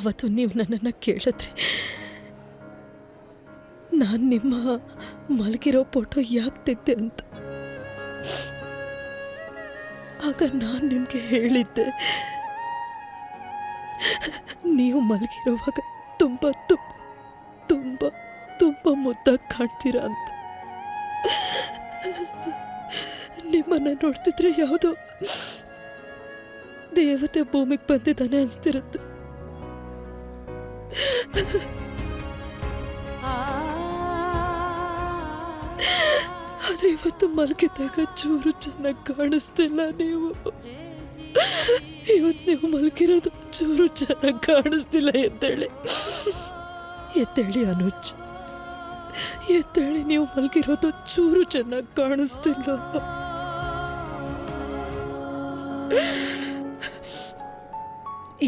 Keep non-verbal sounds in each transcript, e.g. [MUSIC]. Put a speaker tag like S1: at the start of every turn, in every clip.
S1: ಅವತ್ತು ನೀವು ನನ್ನನ್ನು ಕೇಳಿದ್ರಿ ನಾನು ನಿಮ್ಮ ಮಲಗಿರೋ ಫೋಟೋ ಯಾಕೆ ಅಂತ. ಆಗ ನಾನು ನಿಮಗೆ ಹೇಳಿದ್ದೆ, ನೀವು ಮಲಗಿರುವಾಗ ತುಂಬ ತುಂಬ ತುಂಬ ತುಂಬ ಮುದ್ದಾಗಿ ಕಾಣ್ತೀರಾ ಅಂತ. ನಿಮ್ಮನ್ನು ನೋಡ್ತಿದ್ರೆ ಯಾವುದೋ ದೇವತೆ ಭೂಮಿಗೆ ಬಂದಿದ್ದಾನೆ ಅನ್ಸ್ತಿರುತ್ತೆ. [LAUGHS] ಆದ್ರೆ ಇವತ್ತು ಮಲಗಿದ್ದಾಗ ಚೂರು ಚೆನ್ನಾಗಿ ಕಾಣಿಸ್ತಿಲ್ಲ ನೀವು. ಇವತ್ತು ನೀವು ಮಲಗಿರೋದು ಚೂರು ಚೆನ್ನಾಗಿ ಕಾಣಿಸ್ತಿಲ್ಲ, ಎದ್ದೇಳಿ. ಎದ್ದೇಳಿ ಅನುಜ್. ಎದ್ದೇಳಿ ನೀವು ಮಲಗಿರೋದು ಚೂರು ಚೆನ್ನಾಗಿ ಕಾಣಿಸ್ತಿಲ್ಲ.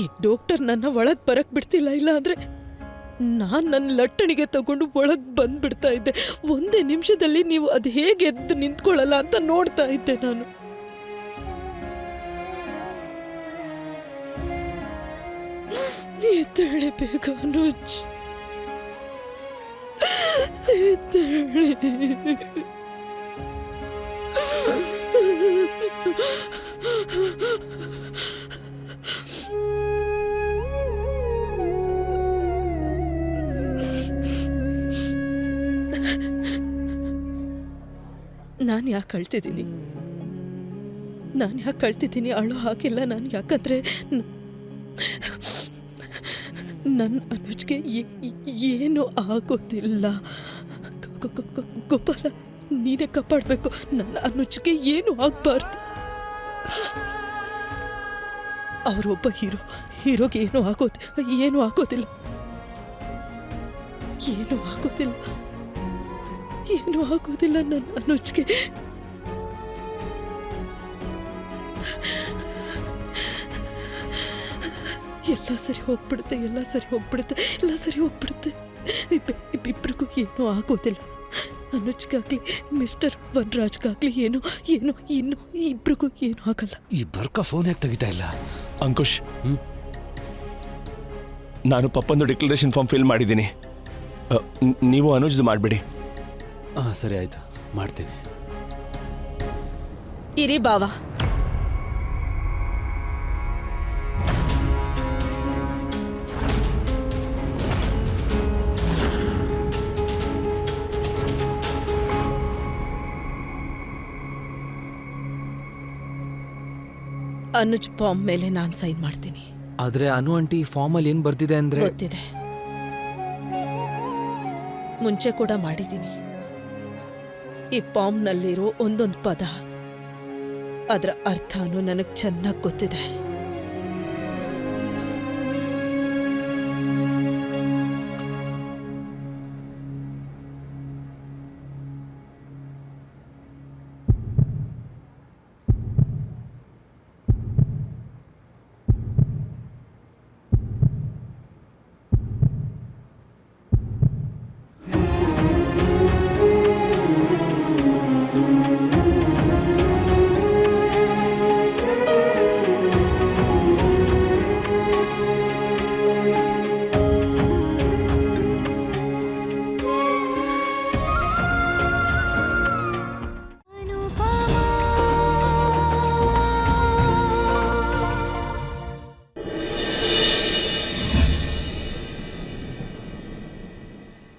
S1: ಈ ಡಾಕ್ಟರ್ ನನ್ನ ಒಳಗೆ ಬರಕ್ ಬಿಡ್ತಿಲ್ಲ ಇಲ್ಲ ಅಂದ್ರೆ ನಾನ್ ನನ್ನ ಲಟ್ಟಣಿಗೆ ತಗೊಂಡು ಒಳಗೆ ಬಂದ್ಬಿಡ್ತಾ ಇದ್ದೆ. ಒಂದೇ ನಿಮಿಷದಲ್ಲಿ ನೀವು ಅದು ಹೇಗೆ ಎದ್ದು ನಿಂತ್ಕೊಳ್ಳಲ್ಲ ಅಂತ ನೋಡ್ತಾ ಇದ್ದೆ ನಾನು. ಎದ್ದೇಳಿ. ನಾನು ಯಾಕೆ ಕಳ್ತಿದ್ದೀನಿ ನಾನು ಯಾಕೆ ಅಳ್ತಿದ್ದೀನಿ? ಅಳು ಹಾಕಿಲ್ಲ ನಾನು ಯಾಕಂದ್ರೆ ನನ್ನ ಅನುಜ್ಗೆ ಏನು ಆಗೋದಿಲ್ಲ. ಗೋಪಾಲ, ನೀನೇ ಕಾಪಾಡಬೇಕು. ನನ್ನ ಅನುಜ್ಗೆ ಏನು ಆಗಬಾರ್ದು? ಅವರೊಬ್ಬ ಹೀರೋ, ಹೀರೋಗೆ ಏನೂ ಆಗೋದು, ಏನೂ ಆಗೋದಿಲ್ಲ. ಏನೂ ಆಗೋದಿಲ್ಲ. ಏನೂ ಆಗೋದಿಲ್ಲ ನನ್ನ ಅನುಜ್ಗೆ. ಎಲ್ಲ ಸರಿ ಹೋಗ್ಬಿಡುತ್ತೆ ಎಲ್ಲ ಸರಿ ಹೋಗ್ಬಿಡುತ್ತೆ ಎಲ್ಲ ಸರಿ ಹೋಗ್ಬಿಡುತ್ತೆ. ಇಬ್ರಿಗೂ ಏನೂ ಆಗೋದಿಲ್ಲ. ಅನುಜ್ಗಾಗ್ಲಿ ಮಿಸ್ಟರ್ ವನ್ರಾಜ್ಗಾಗ್ಲಿ ಏನು ಏನು ಇನ್ನು ಇಬ್ರಿಗೂ ಏನು ಆಗಲ್ಲ.
S2: ಈ ಬರ್ಕ ಫೋನ್ ಯಾಕೆ ತೆಗಿತಾ ಇಲ್ಲ?
S3: ಅಂಕುಶ್. ನಾನು ಪಪ್ಪಂದು ಡಿಕ್ಲರೇಷನ್ ಫಾರ್ಮ್ ಫಿಲ್ ಮಾಡಿದ್ದೀನಿ. ನೀವು ಅನುಜ್ದು ಮಾಡಬೇಡಿ.
S2: ಹಾಂ ಸರಿ ಆಯ್ತು. ಮಾಡ್ತೀನಿ.
S1: ಇರಿ ಬಾವ. ಅನುಜ್ ಫಾರ್ಮ್ ಮೇಲೆ ನಾನು ಸೈನ್ ಮಾಡ್ತೀನಿ.
S4: ಆದ್ರೆ ಅನು ಆಂಟಿ ಫಾರ್ಮ್ ಅಲ್ಲಿ ಏನ್ ಬರ್ತಿದೆ ಅಂದ್ರೆ?
S1: ಗೊತ್ತಿದೆ. ಮುಂಚೆ ಕೂಡ ಮಾಡಿದ್ದೀನಿ. ಈ ಪಾಮ್ನಲ್ಲಿರೋ ಒಂದೊಂದು ಪದ. ಅದರ ಅರ್ಥನೂ ನನಗೆ ಚೆನ್ನಾಗಿ ಗೊತ್ತಿದೆ.